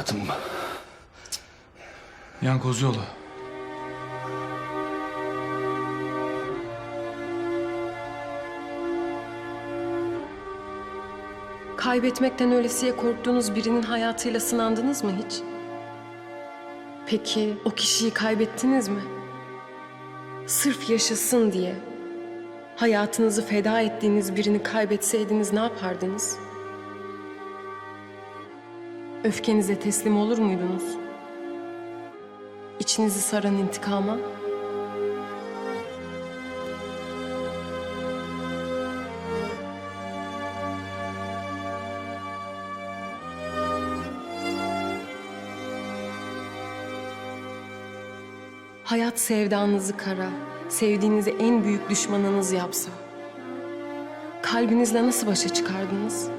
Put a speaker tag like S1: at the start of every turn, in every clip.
S1: avukatım mı?
S2: Yan Kozyoğlu.
S3: Kaybetmekten ölesiye korktuğunuz birinin hayatıyla sınandınız mı hiç? Peki o kişiyi kaybettiniz mi? Sırf yaşasın diye hayatınızı feda ettiğiniz birini kaybetseydiniz ne yapardınız? Öfkenize teslim olur muydunuz? İçinizi saran intikama? Hayat sevdanızı kara, sevdiğinizi en büyük düşmanınız yapsa, kalbinizle nasıl başa çıkardınız?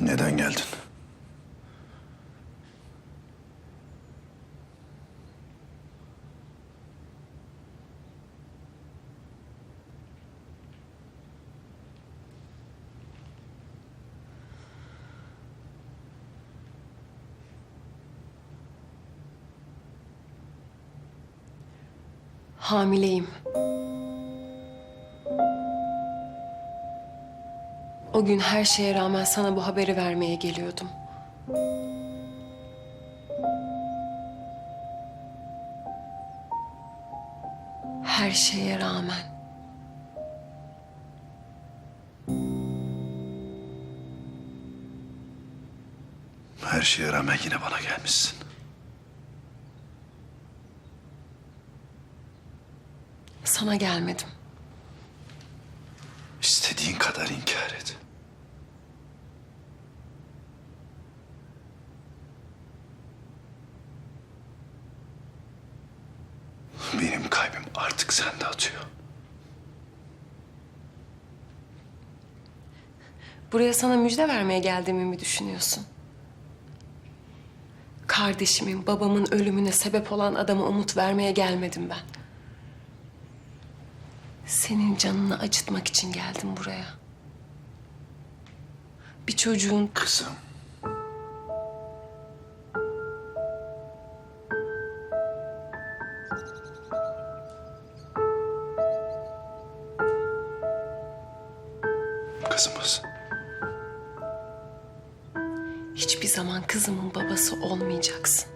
S1: Neden geldin?
S3: Hamileyim. O gün her şeye rağmen sana bu haberi vermeye geliyordum. Her şeye rağmen.
S1: Her şeye rağmen yine bana gelmişsin.
S3: Sana gelmedim.
S1: İstediğin kadar inkar et. Benim kalbim artık sende atıyor.
S3: Buraya sana müjde vermeye geldiğimi mi düşünüyorsun? Kardeşimin, babamın ölümüne sebep olan adama umut vermeye gelmedim ben. Senin canını acıtmak için geldim buraya. Bir çocuğun
S1: Kızım. Kızımız.
S3: hiçbir zaman kızımın babası olmayacaksın.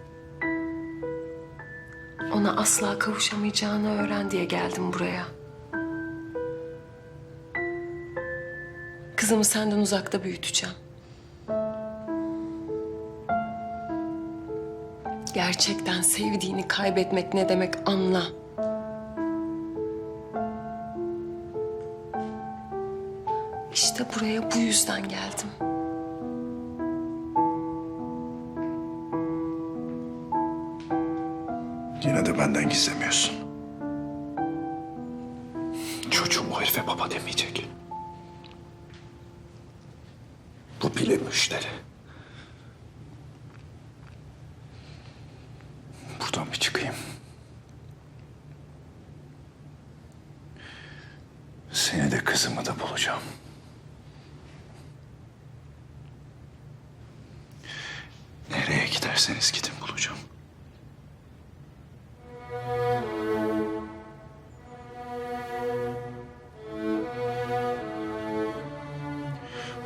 S3: Ona asla kavuşamayacağını öğren diye geldim buraya. Kızımı senden uzakta büyüteceğim. Gerçekten sevdiğini kaybetmek ne demek anla. İşte buraya bu yüzden geldim.
S1: Yine de benden gizlemiyorsun. Çocuğum o herife baba demeyecek. Bu bile müşteri. Buradan bir çıkayım. Seni de kızımı da bulacağım. Giderseniz gidin bulacağım.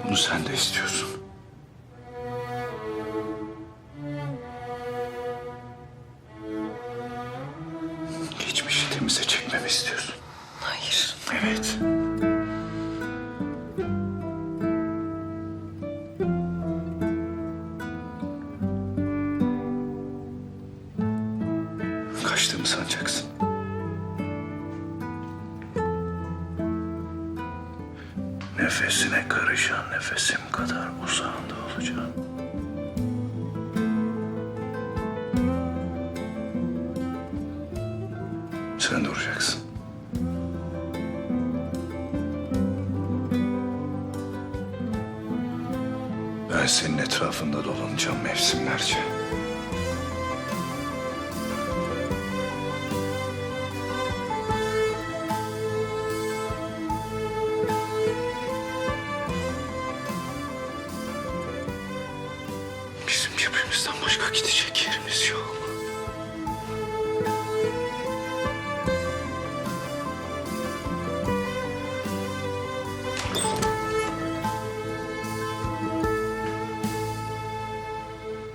S1: Bunu sen de istiyorsun. Geçmişi temize çekmemi istiyorsun. kaçtığımı sanacaksın. Nefesine karışan nefesim kadar uzağında olacağım. Sen duracaksın. Ben senin etrafında dolanacağım mevsimlerce. Başka gidecek yerimiz yok.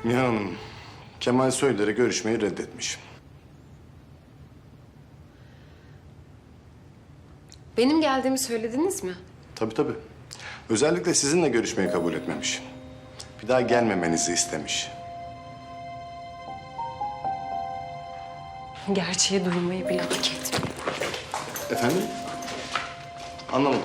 S2: Nihan Hanım, Kemal Soyder'e görüşmeyi reddetmiş.
S3: Benim geldiğimi söylediniz mi?
S2: Tabii tabii. Özellikle sizinle görüşmeyi kabul etmemiş. Bir daha gelmemenizi istemiş.
S3: Gerçeği duymayı bile hak etmiyor.
S2: Efendim? Anlamadım.